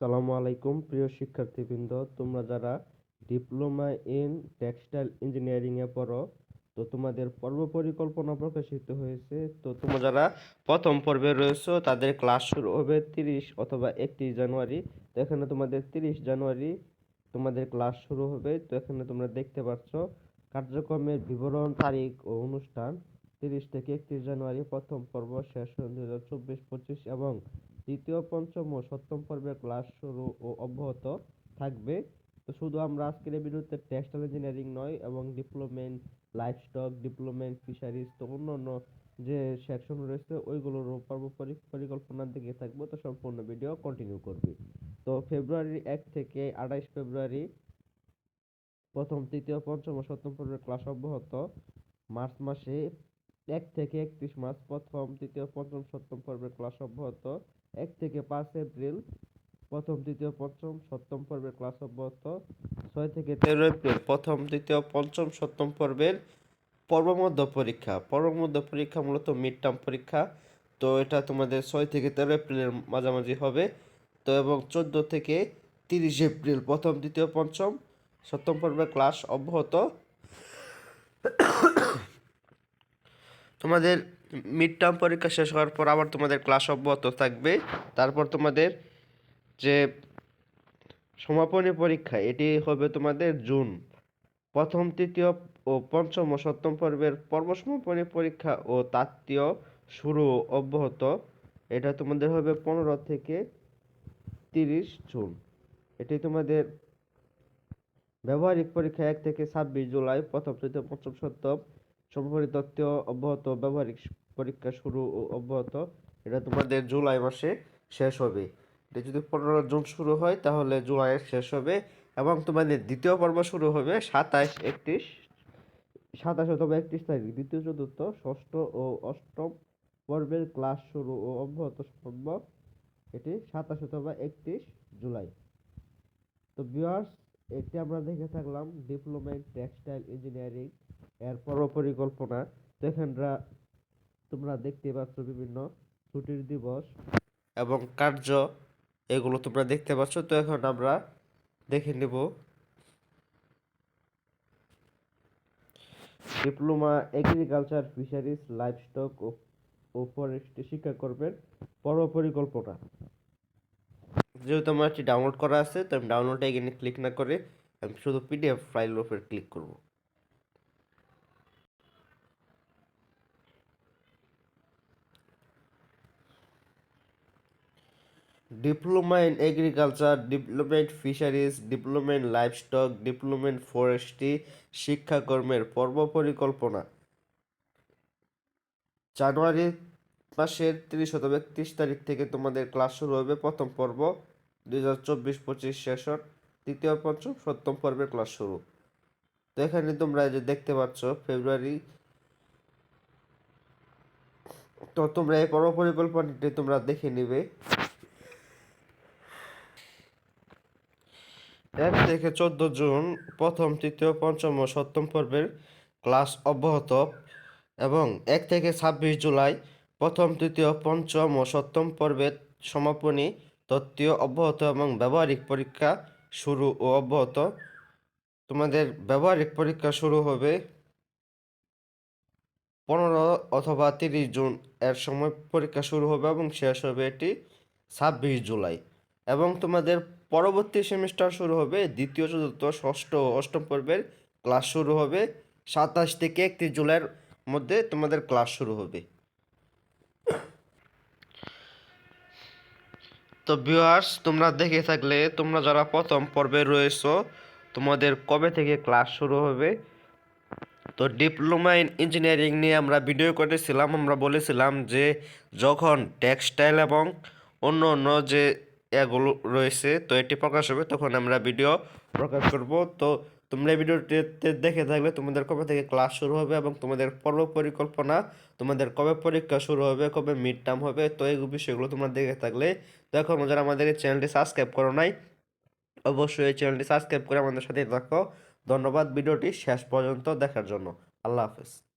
সালামু আলাইকুম, প্রিয় শিক্ষার্থীবৃন্দ। তোমরা যারা ডিপ্লোমা ইন টেক্সটাইল ইঞ্জিনিয়ারিং এ পড়ো, তো তোমাদের পর্ব পরিকল্পনা প্রকাশিত হয়েছে। তো তোমরা যারা প্রথম পর্বে রয়েছো, তাদের ক্লাস শুরু হবে তিরিশ অথবা একত্রিশ জানুয়ারি। তো এখানে তোমাদের তিরিশ জানুয়ারি তোমাদের ক্লাস শুরু হবে। তো এখানে তোমরা দেখতে পাচ্ছ কার্যক্রমের বিবরণ, তারিখ ও অনুষ্ঠান। তিরিশ থেকে একত্রিশ জানুয়ারি প্রথম পর্ব শেষ দুই হাজার চব্বিশ পঁচিশ এবং তৃতীয় পঞ্চম ও সপ্তম পর্বের ক্লাস শুরু ও অব্যাহত থাকবে। তো শুধু আমরা আজকের এই ভিডিওতে টেক্সটাইল ইঞ্জিনিয়ারিং নয় এবং ডিপ্লোমেন্ট লাইভস্টক ডিপ্লোমেন্ট ফিশারিজ, তো অন্যান্য যে সেকশন রয়েছে ওইগুলোর পর্ব পরি- পরিকল্পনার দিকে থাকব। তো সম্পূর্ণ ভিডিও কন্টিনিউ করবে। তো ফেব্রুয়ারির এক থেকে আঠাইশ ফেব্রুয়ারি প্রথম, তৃতীয়, পঞ্চম ও সপ্তম পর্বের ক্লাস অব্যাহত। মার্চ মাসে এক থেকে একত্রিশ মার্চ প্রথম তৃতীয় পঞ্চম, সপ্তম পর্বের ক্লাস অব্যাহত। এক থেকে পাঁচ এপ্রিল, প্রথম তৃতীয় পঞ্চম, সপ্তম পর্বের ক্লাস অব্যাহত। ছয় থেকে তেরো এপ্রিল, প্রথম তৃতীয় পঞ্চম, সপ্তম পর্বের পর্বমধ্য পরীক্ষা। পর্বমধ্য পরীক্ষা মূলত মিড টার্ম পরীক্ষা। তো এটা তোমাদের ছয় থেকে তেরো এপ্রিলের মাঝামাঝি হবে। তো এবং চোদ্দ থেকে তিরিশ এপ্রিল, প্রথম, দ্বিতীয়, পঞ্চম, সপ্তম পর্বের ক্লাস অব্যাহত। তোমাদের মিড টার্ম পরীক্ষা শেষ হওয়ার পর আবার তোমাদের ক্লাস অব্যাহত থাকবে। তারপর তোমাদের যে সমাপনী পরীক্ষা, এটি হবে তোমাদের জুন। প্রথম, তৃতীয় ও পঞ্চম ও সপ্তম পর্বের পর্ব সমাপনী পরীক্ষা ও তাত্ত্বীয় শুরু অব্যাহত। এটা তোমাদের হবে পনেরো থেকে তিরিশ জুন। এটি তোমাদের ব্যবহারিক পরীক্ষা এক থেকে ছাব্বিশ জুলাই, প্রথম, তৃতীয়, পঞ্চম, সপ্তম সমাপনী তত্ত্ব অব্যাহত, ব্যবহারিক পরীক্ষা শুরু ও অব্যাহত, এটা তোমাদের জুলাই মাসে শেষ হবে। এটা যদি পনেরো জুন শুরু হয়, তাহলে জুলাইয়ের শেষ হবে এবং তোমাদের দ্বিতীয় পর্ব শুরু হবে সাতাশ একত্রিশ, সাতাশ অথবা একত্রিশ তারিখ। দ্বিতীয়, চতুর্থ, ষষ্ঠ ও অষ্টম পর্বের ক্লাস শুরু ও অব্যাহত সম্ভব এটি সাতাশ অথবা একত্রিশ জুলাই। তো ভিউয়ার্স এটি আমরা দেখে থাকলাম ডিপ্লোমা ইন টেক্সটাইল ইঞ্জিনিয়ারিং। এর পরিকল্পনা তো এখানরা তোমরা দেখতে পাচ্ছ বিভিন্ন ছুটির দিবস এবং কার্য, এগুলো তোমরা দেখতে পাচ্ছ। তো এখন আমরা দেখে নেব ডিপ্লোমা এগ্রিকালচার ফিশারিজ, লাইভস্টক ও ফরেস্ট্রি শিক্ষা করবেন। পর্ব পরিকল্পনা যেহেতু আমার এটি ডাউনলোড করা আছে, তো আমি ডাউনলোডে এখানে ক্লিক না করে আমি শুধু পিডিএফ ফাইলের উপর ক্লিক করব। Diploma in agriculture, ডিপ্লোমেন্ট fisheries, ডিপ্লোমেন্ট livestock, ডিপ্লোমেন্ট forestry, শিক্ষাকর্মের পর্ব পরিকল্পনা জানুয়ারি মাসের তিরিশ অথবা একত্রিশ তারিখ থেকে তোমাদের ক্লাস শুরু হবে প্রথম পর্ব, দুই হাজার চব্বিশ পঁচিশ সেশন, তৃতীয় পঞ্চম, সপ্তম পর্বের ক্লাস শুরু। তো এখানে তোমরা যে দেখতে পাচ্ছ, ফেব্রুয়ারি তো তোমরা এই পর্ব পরিকল্পনাটি তোমরা দেখে নিবে। এক থেকে চোদ্দ জুন প্রথম, তৃতীয়, পঞ্চম ও সপ্তম পর্বের ক্লাস অব্যাহত এবং এক থেকে ছাব্বিশ জুলাই প্রথম, তৃতীয়, পঞ্চম ও সপ্তম পর্বের সমাপনী তত্ত্বীয় অব্যাহত এবং ব্যবহারিক পরীক্ষা শুরু ও অব্যাহত। তোমাদের ব্যবহারিক পরীক্ষা শুরু হবে পনেরো অথবা তিরিশ জুন এর সময় পরীক্ষা শুরু হবে এবং শেষ হবে এটি ছাব্বিশ জুলাই। এবং তোমাদের পরবর্তী সেমিস্টার শুরু হবে, দ্বিতীয়, চতুর্থ, ষষ্ঠ অষ্টম পর্বের ক্লাস শুরু হবে। সাতাশ থেকে একত্রিশ জুলাইয়ের মধ্যে তোমাদের ক্লাস শুরু হবে। তো ভিউয়ার্স তোমরা দেখে থাকলে, তোমরা যারা প্রথম পর্বে রয়েছো, তোমাদের কবে থেকে ক্লাস শুরু হবে? তো ডিপ্লোমা ইন ইঞ্জিনিয়ারিং নিয়ে আমরা ভিডিও করেছিলাম, আমরা বলেছিলাম যে যখন টেক্সটাইল এবং অন্য অন্য যে এগুলো রয়েছে। তো এটি প্রকাশ হবে, তখন আমরা ভিডিও প্রকাশ করব। তো তোমরা এই ভিডিওটিতে দেখে থাকলে তোমাদের কবে থেকে ক্লাস শুরু হবে এবং তোমাদের পর্ব পরিকল্পনা, তোমাদের কবে পরীক্ষা শুরু হবে, কবে মিড টার্ম হবে, তো এই বিষয়গুলো তোমরা দেখে থাকলে। তো এখন যারা আমাদের এই চ্যানেলটি সাবস্ক্রাইব করো নাই, অবশ্যই এই চ্যানেলটি সাবস্ক্রাইব করে আমাদের সাথে থাকো। ধন্যবাদ ভিডিওটি শেষ পর্যন্ত দেখার জন্য। আল্লাহ হাফেজ।